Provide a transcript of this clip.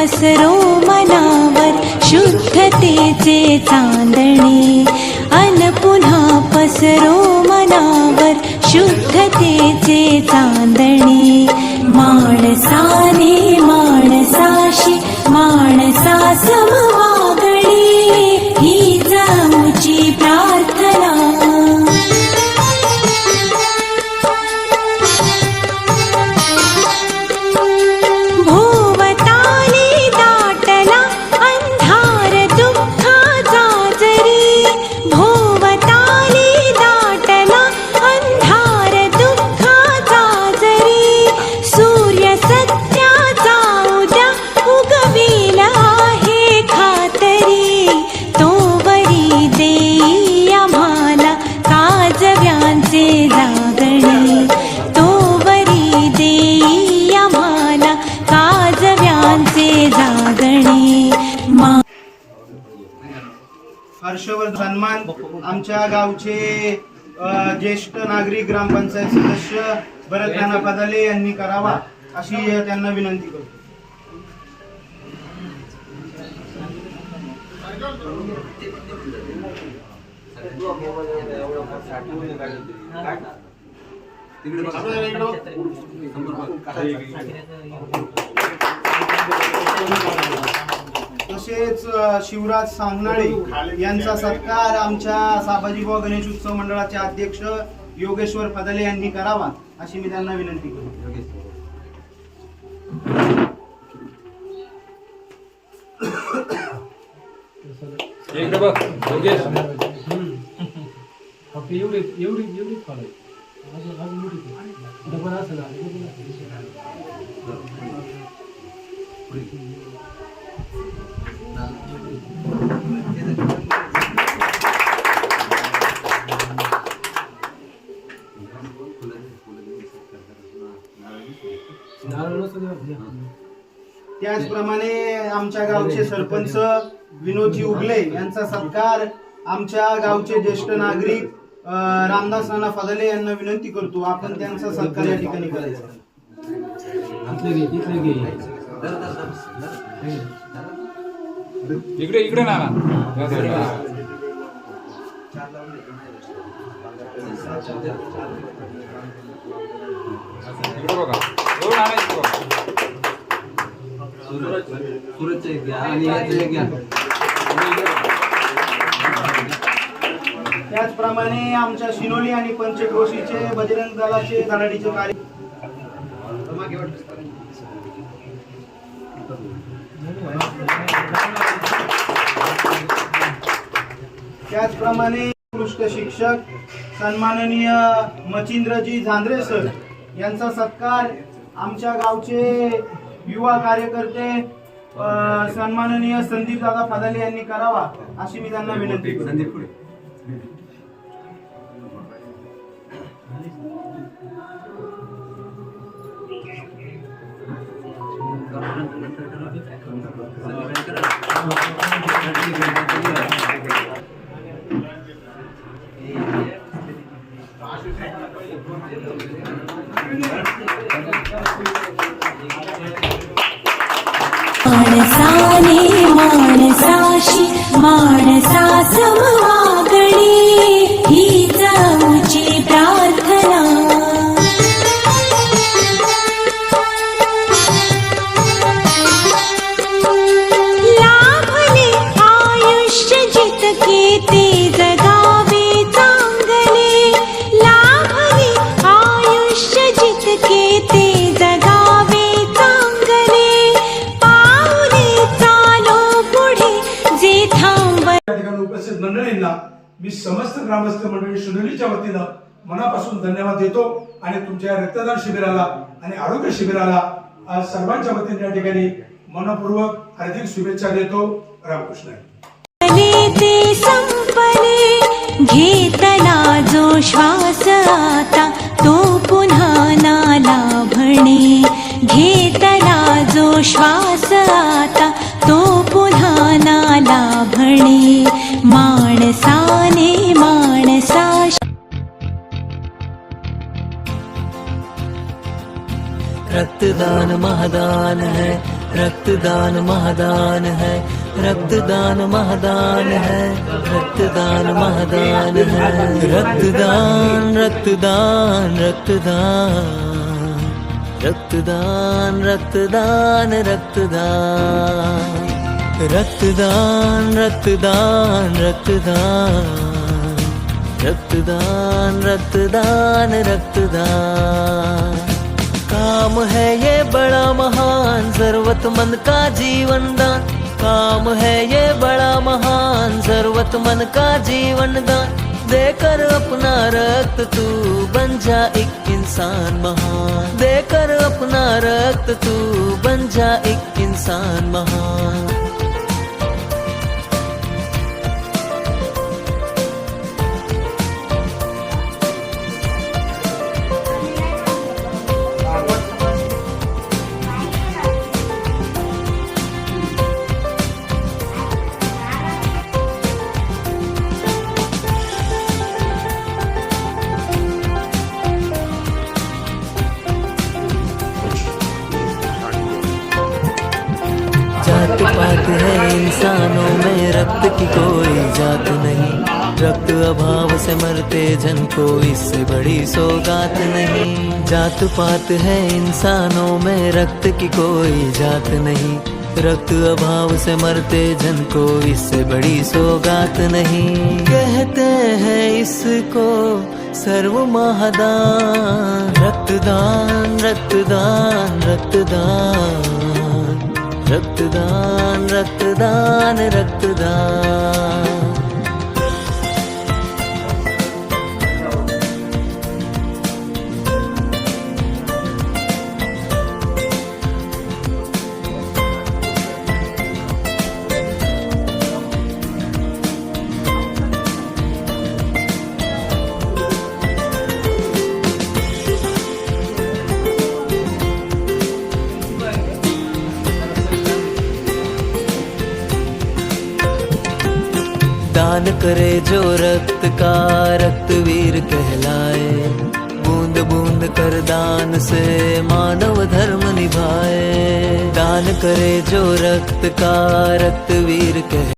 पसरो मनावर शुद्धतेचे चांदणे. अन पुन्हा पसरो मनावर शुद्धतेचे चांदणे. माणसान हर्षवर्धन सन्मान आमच्या गावचे ज्येष्ठ नागरिक ग्रामपंचायत सदस्य भरत नाना पदाले यांनी करावा अशी त्यांना विनंती करतो. तसेच शिवराज सांगनाळे यांचा सत्कार आमच्या साबाजीबा गणेश उत्सव मंडळाचे अध्यक्ष योगेश्वर पदाले यांनी करावा अशी मी त्यांना विनंती करतो. एवढे एवढी डबल त्याचप्रमाणे आमच्या गावचे सरपंच विनोदजी उगले यांचा सत्कार आमच्या गावचे ज्येष्ठ नागरिक रामदास नाना फदले यांना विनंती करतो. आपण त्यांचा सत्कार या ठिकाणी करायचा. इकडे इकडे ना ना या साईडला. इकडे बघा. नाना इकडे बघा. सुरतचे घ्या आणि याचे घ्या. त्याचप्रमाणे आमच्या शिनोली आणि पंचक्रोशीचे बजरंग दलाचे धडाडीचे कार्य त्याचप्रमाणे उत्कृष्ट शिक्षक सन्माननीय मचिंद्रजी झांद्रे सर. यांचा सत्कार आमच्या गावचे युवा कार्यकर्ते सन्माननीय संदीप दादा फदाले यांनी करावा अशी मी त्यांना विनंती संदीप पुढे. माणसाने माणसाशी माणसा समवागणी मी समस्त ग्रामस्थ मंडळी शिरोलीच्या वतीनं मनापासून धन्यवाद देतो आणि तुमच्या रक्तदान शिबिराला आणि आरोग्य शिबिराला आज सर्वांच्या वतीने या ठिकाणी मनपूर्वक हार्दिक शुभेच्छा देतो. रामकृष्ण. घेतला जो श्वास आता तो पुन्हा नाला भणे घेतला जो श्वास आता तो पुन्हा नाला भणे रक्तदान महादान है रक्तदान महादान है रक्तदान महादान है रक्तदान महादान है रक्तदान रक्तदान रक्तदान रक्तदान रक्तदान रक्तदान रक्तदान रक्तदान रक्तदान रक्तदान रक्तदान रक्तदान काम है ये बड़ा महान जरूरतमंद का जीवन दान। काम है ये बड़ा महान जरूरतमंद का जीवन दान। देकर अपना रक्त तू बन जा एक इंसान महान। देकर अपना रक्त तू बन जा एक इंसान महान। जात पात है इंसानों में रक्त की कोई जात नहीं। रक्त अभाव से मरते जन को इससे बड़ी सौगात नहीं। जात पात है इंसानों में रक्त की कोई जात नहीं। रक्त अभाव से मरते जन को इससे बड़ी सौगात नहीं। कहते हैं इसको सर्व महादान रक्तदान रक्तदान रक्तदान। ரத்துதான் ரத்துதான் ரத்துதான். दान करे जो रक्त का रक्तवीर कहलाए। बूंद बूंद कर दान से मानव धर्म निभाए। दान करे जो रक्त का रक्तवीर कह